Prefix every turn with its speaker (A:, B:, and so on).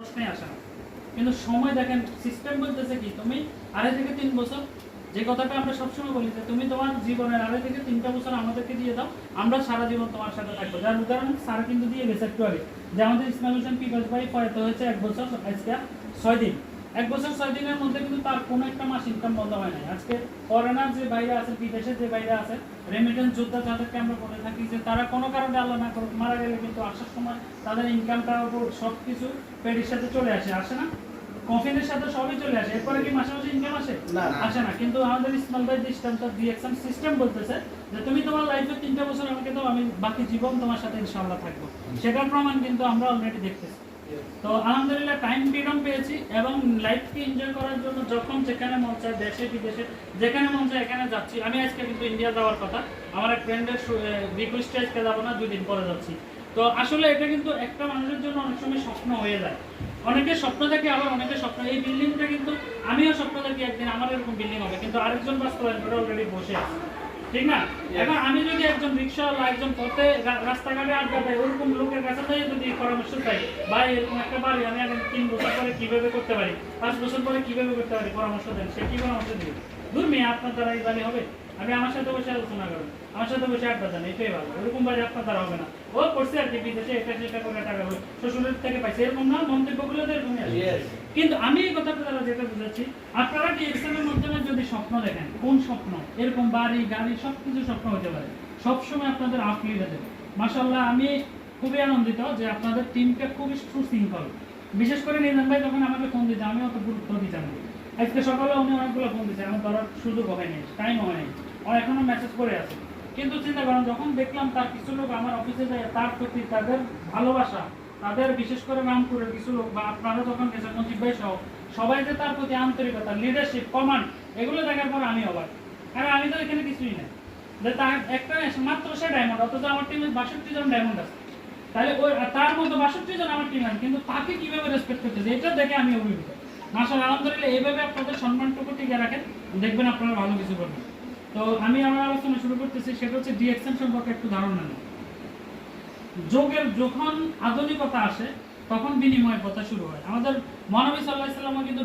A: প্রশ্নে আসে না। কিন্তু সময় দেখেন সিস্টেম বলতেছে কি, তুমি আড়াই থেকে তিন বছর, যে কথাটা আমরা সবসময় বলি যে তুমি তোমার জীবনের আড়াই থেকে তিনটা বছর আমাদেরকে দিয়ে দাও, আমরা সারা জীবন তোমার সাথে থাকব। যার উদাহরণ স্যার কিন্তু দিয়ে গেছে একটু আগে, যে আমাদের ইসমাইল হোসেন প্রয়াত হয়েছে এক বছর আজকে ছয় দিন। এক বছর ছয় দিনের মধ্যে কিন্তু তার কোনো একটা মাস ইনকাম বন্ধ হয় নাই। আজকে ফরেনার যে বাইরে আছে বিদেশে যে বাইরে আছে রেমিটেন্স যোদ্ধা যাদেরকে আমরা বলে থাকি যে তারা কোনো কারণে আল্লাহ না করুক মারা গেলে কিন্তু আসার সময় তাদের ইনকামটা সব কিছু পেডির সাথে চলে আসে। আসে না? কফিনের সাথে সবই চলে আসে। এরপরে কি মাসে মাসে ইনকাম আসে। আসে না। কিন্তু আমাদের ইসমাল ভাই দৃষ্টান্ত ডিএকশন সিস্টেম বলতেছে যে তুমি তোমার লাইফে তিনটা বছর আমাকে দাও আমি বাকি জীবন তোমার সাথে ইনশাআল্লাহ থাকব। সেটার প্রমাণ কিন্তু আমরা অলরেডি দেখতেছি। তো আলহামদুলিল্লাহ টাইম ফ্রিডম পেয়েছি এবং লাইফকে এনজয় করার জন্য যখন যেখানে মন চায় দেশে, বিদেশে, যেখানে মন চায় এখানে যাচ্ছি। আমি আজকে কিন্তু ইন্ডিয়া যাওয়ার কথা। আমার এক ফ্রেন্ডের রিকোয়েস্টে আজকে যাব না, দুই দিন পরে যাচ্ছি। তো আসলে এটা কিন্তু একটা মানুষের জন্য অনেক সময় স্বপ্ন হয়ে যায়। অনেকে স্বপ্ন থাকে, আবার অনেকের স্বপ্ন। এই বিল্ডিংটা কিন্তু আমিও স্বপ্ন থাকি একদিন আমার এরকম বিল্ডিং হবে, কিন্তু আরেকজন বাস্তবায়ন করে অলরেডি বসে আছে। ঠিক না? এখন আমি যদি একজন রিক্সাওয়ালা একজন পথে রাস্তাঘাটে আড্ডা পাই ওরকম লোকের কাছে থেকে যদি পরামর্শ পাই ভাই এরকম একটা বাড়ি আমি এখন তিন বছর পরে কীভাবে করতে পারি? পাঁচ বছর পরে কীভাবে করতে পারি? পরামর্শ দেন। সে কি পরামর্শ দিবে? দূর মেয়ে আপনার দ্বারা এই বাড়ি হবে? আমি আমার সাথে বসে আলোচনা করুন আমার সাথে বসে আড্ডা দেন এটাই ভালো। ওরকম বাড়ি আপনার দ্বারা হবে না। ও করছে আর কি বিদেশে এটা সেটা করে টাকা হবে শ্বশুরের থেকে পাইছে এরকম না মন্তব্যগুলো তো এরকমই আসে কিন্তু আমি এই কথাটা দ্বারা যেটা বুঝাচ্ছি আপনারা কি এক্সামের মাধ্যমে যদি স্বপ্ন দেখেন কোন স্বপ্ন? এরকম বাড়ি গাড়ি সব কিছু স্বপ্ন হতে পারে। সবসময় আপনাদের আফলিয়ে দেবে। মাসাল্লাহ আমি খুবই আনন্দিত যে আপনাদের টিমটা খুবই সুশৃঙ্খল। বিশেষ করে নিজাম ভাই যখন আমাকে ফোন দিতে আমি অত গুরুত্ব দিতাম। না আজকে সকালে উনি অনেকগুলো ফোন দিচ্ছে আমার ধরার সুযোগ হয়নি টাইম হয়নি। এখনও মেসেজ করে আছে। কিন্তু চিন্তা করেন, যখন দেখলাম তার কিছু লোক আমার অফিসে যায়, তার প্রতি তাদের ভালোবাসা, তাদের বিশেষ করে রামপুরের কিছু লোক বা আপনারা যখন গেছেন, মজিব ভাই সহ, সবাই যে তার প্রতি আন্তরিকতা লিডারশিপ কমান্ড এগুলো দেখার পর আমি অবাক। কারণ আমি তো এখানে কিছুই নাই। যে তার একটা মাত্র সে ডায়মন্ড অথচ আমার টিমে বাষট্টি জন ডায়মন্ড আছে। তাহলে ওই তার মতো বাষট্টি জন আমার টিম আছে কিন্তু তাকে কীভাবে রেসপেক্ট করতেছে এটা দেখে আমি অভিভূত। মাসাল আলহামদুলিল্লাহ, এইভাবে আপনাদের সম্মানটুকু টিকে রাখেন, দেখবেন আপনারা ভালো কিছু করবেন। তো আমি আমার আলোচনা শুরু করতেছি, সেটা হচ্ছে ডিএক্সএন সম্পর্কে একটু ধারণা নেই যোগের যখন আধুনিকতা আসে, তখন বিনিময় প্রথা শুরু হয়। আমাদের মহানবী সাল্লাহ সাল্লামও কিন্তু